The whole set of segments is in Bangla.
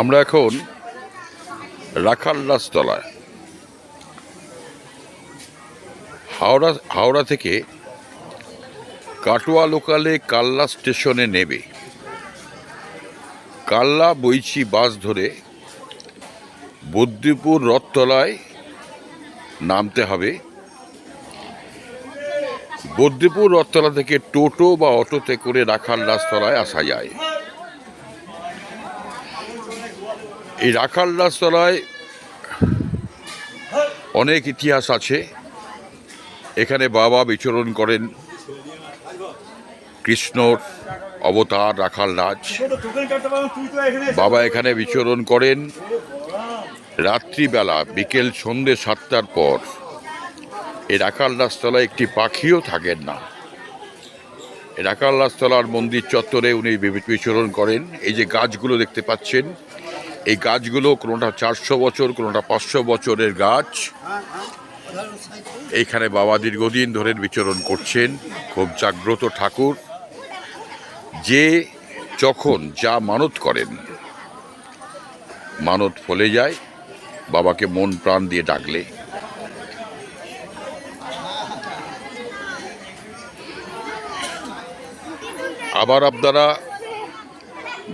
আমরা এখন রাখাল রাজতলায়। হাওড়া হাওড়া থেকে কাটোয়া লোকালে কাল্লা স্টেশনে নেবে। কাল্লা বইচি বাস ধরে বদ্রিপুর রথতলায় নামতে হবে। বদ্রীপুর রথতলা থেকে টোটো বা অটোতে করে রাখাল রাজতলায় আসা যায়। এই রাখাল রাজতলায় অনেক ইতিহাস আছে। এখানে বাবা বিচরণ করেন কৃষ্ণর অবতার রাখাল রাজ। বাবা এখানে বিচরণ করেন রাত্রিবেলা, বিকেল সন্ধে সাতটার পর। এই রাখাল রাজতলায় একটি পাখিও থাকেন না। রাখাল রাজতলার মন্দির চত্বরে উনি বিচরণ করেন। এই যে গাছগুলো দেখতে পাচ্ছেন এই গাছগুলো কোনোটা চারশো বছর, কোনোটা পাঁচশো বছরের গাছ। এইখানে বাবা দীর্ঘদিন ধরে বিচরণ করছেন, খুব জাগ্রত ঠাকুর। যে যখন যা মানত করেন, মানত ফলে যায়, বাবাকে মন প্রাণ দিয়ে ডাকলে। আবার আপনারা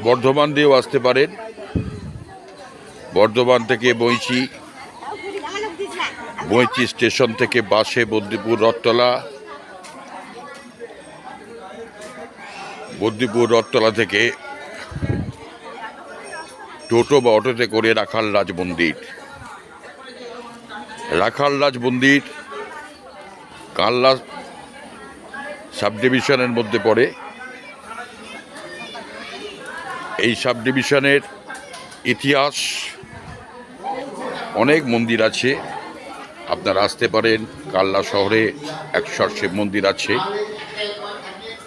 বর্ধমান দিয়েও আসতে পারেন। বর্ধমান থেকে বইচি বইচি স্টেশন থেকে বাসে বদ্রীপুর, রথতলা। বদ্রীপুর, রথতলা থেকে টোটো বা অটোতে করে রাখাল রাজ মন্দির রাখাল রাজ মন্দির কাল্লা সাব ডিভিশনের মধ্যে পড়ে। এই সাব ডিভিশনের ইতিহাস অনেক মন্দির আছে। আপনারা আসতে পারেন কাল্লা শহরে একশর শিব মন্দির আছে।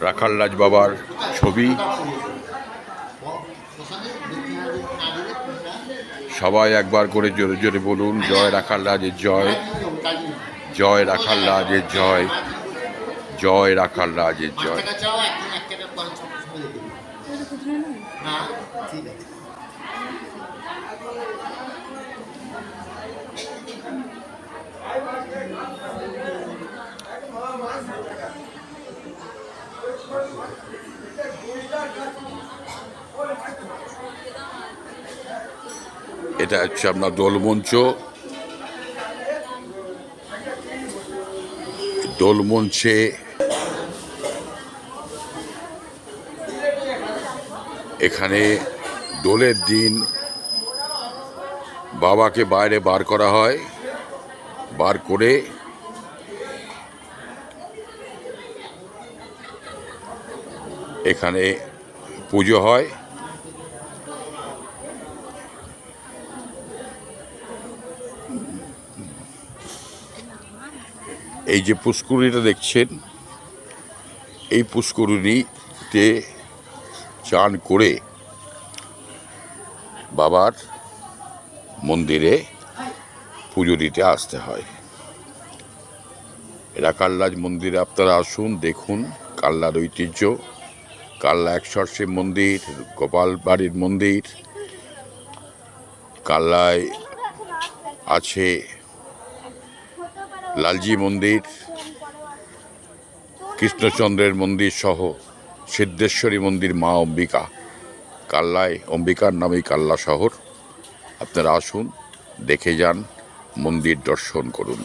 রাখাল রাজ বাবার ছবি। সবাই একবার করে জোরে জোরে বলুন, জয় রাখাল রাজের জয়। জয় রাখাল রাজের জয়। জয় রাখাল রাজের জয়। না ঠিক আছে। এটা হচ্ছে আপনার দোলমঞ্চ। দোলমঞ্চে এখানে দোলের দিন বাবাকে বাইরে বার করা হয়, বার করে এখানে পুজো হয়। এই যে পুষ্করিণীটা দেখছেন, এই পুষ্করিণীতে চান করে বাবার মন্দিরে পুজো দিতে আসতে হয়। এরা কাল্লাজ মন্দিরে আপনারা আসুন, দেখুন কাল্লার ঐতিহ্য। কাল্লা একশর শিব মন্দির, গোপাল বাড়ির মন্দির। কাল্লায় আছে লালজি মন্দির, কৃষ্ণচন্দ্রের মন্দির সহ সিদ্ধেশ্বরী মন্দির মা অম্বিকা, কাল্লায়, অম্বিকার নামেই কাল্লা শহর। আপনারা আসুন, দেখে যান, মন্দির দর্শন করুন।